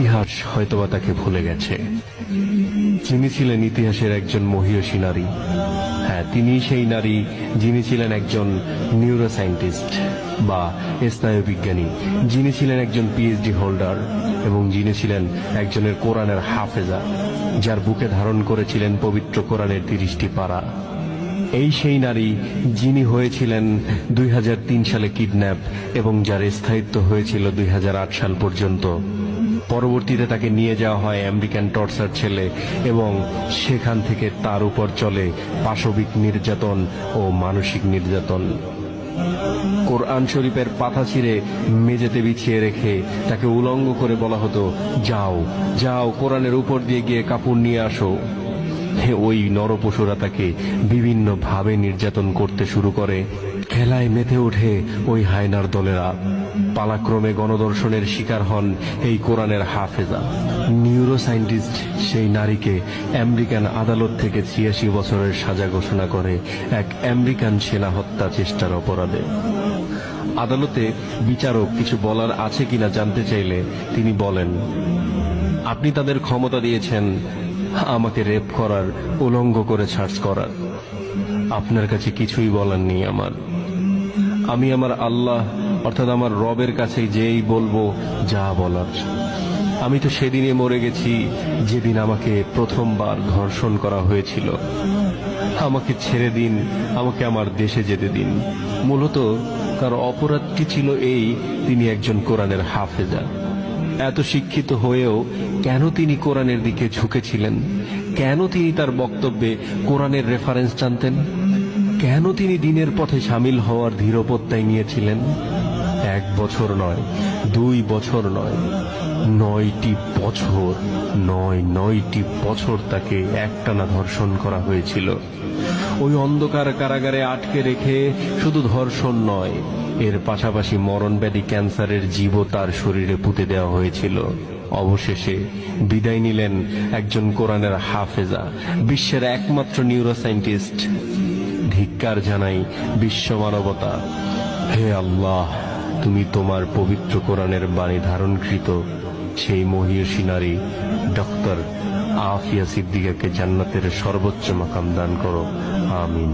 ইতিহাস হয়তোবা তাকে ভুলে গেছে। যিনি ছিলেন ইতিহাসের একজন মহিয়সী নারী। হ্যাঁ তিনি সেই নারী যিনি ছিলেন একজন নিউরোসায়েন্টিস্ট বা স্নায়ুবিজ্ঞানী, যিনি ছিলেন একজন পিএইচডি হোল্ডার এবং যিনি ছিলেন একজনের কোরআনের হাফেজা, যার বুকে ধারণ করেছিলেন পবিত্র কোরআনের তিরিশটি পাড়া এই সেই নারী যিনি হয়েছিলেন দুই হাজার তিন সালে কিডন্যাপ এবং যার স্থায়িত্ব হয়েছিল দুই হাজার আট সাল পর্যন্ত। পরবর্তীতে তাকে নিয়ে যাওয়া হয় আমেরিকান টর্চার ছেলে এবং সেখান থেকে তার উপর চলে পাশবিক নির্যাতন ও মানসিক নির্যাতন। কোরআন শরীফের পাতা ছিঁড়ে মেঝেতে বিছিয়ে রেখে তাকে উলঙ্গ করে বলা হতো, যাও যাও, কোরআনের উপর দিয়ে গিয়ে কাপড় নিয়ে আসো। ওই নরপশুরা তাকে বিভিন্ন ভাবে নির্যাতন করতে শুরু করে। খেলায় মেতে ওঠে ওই হায়নার দলেরা। পালাক্রমে গণদর্শনের শিকার হন এই কোরআনের হাফেজা। নিউরো সায়েন্টিস্ট সেই নারীকে আমেরিকান আদালত থেকে ছিয়াশি বছরের সাজা ঘোষণা করে এক আমেরিকান সেনা হত্যা চেষ্টার অপরাধে। আদালতে বিচারক কিছু বলার আছে কিনা জানতে চাইলে তিনি বলেন, আপনি তাদের ক্ষমতা দিয়েছেন, আমাকে রেপ করার, উলঙ্গ করে সার্চ করার। আপনার কাছে কিছুই বলার নেই আমার। আমি আমার আল্লাহ, অর্থাৎ আমার রবের কাছে যেই বলব, যা বলার। আমি তো সেদিনে মরে গেছি, যেদিন আমাকে প্রথমবার ধর্ষণ করা হয়েছিল। আমাকে ছেড়ে দিন, আমাকে আমার দেশে যেতে দিন। মূলত তার অপরাধটি ছিল এই, তিনি একজন কোরআনের হাফেজা। এত শিক্ষিত হয়েও কেন তিনি কোরআনের দিকে ঝুঁকেছিলেন? কেন তিনি তার বক্তব্যে কোরআনের রেফারেন্স টানতেন? কেন তিনি দিনের পথে সামিল হওয়ার ধীরপত্যায় নিয়েছিলেন? এক বছর নয়, দুই বছর নয়, নয়টি বছর, নয়, নয়টি বছর তাকে একটানা ধর্ষণ করা হয়েছিল। ওই অন্ধকার কারাগারে আটকে রেখে শুধু ধর্ষণ নয়, এর পাশাপাশি মরণব্যাধি ক্যান্সারের জীবও তার শরীরে পুঁতে দেওয়া হয়েছিল। অবশেষে বিদায় নিলেন একজন কোরআনের হাফেজা, বিশ্বের একমাত্র নিউরোসায়েন্টিস্ট ধিক্কার জানাই বিশ্ব মানবতা হে আল্লাহ, তুমি তোমার পবিত্র কোরআনের বাণী ধারণকৃত সেই মহিয়সী নারী, ডক্টর আফিয়া সিদ্দিকাকে জান্নাতের সর্বোচ্চ মাকাম দান করো। আমিন।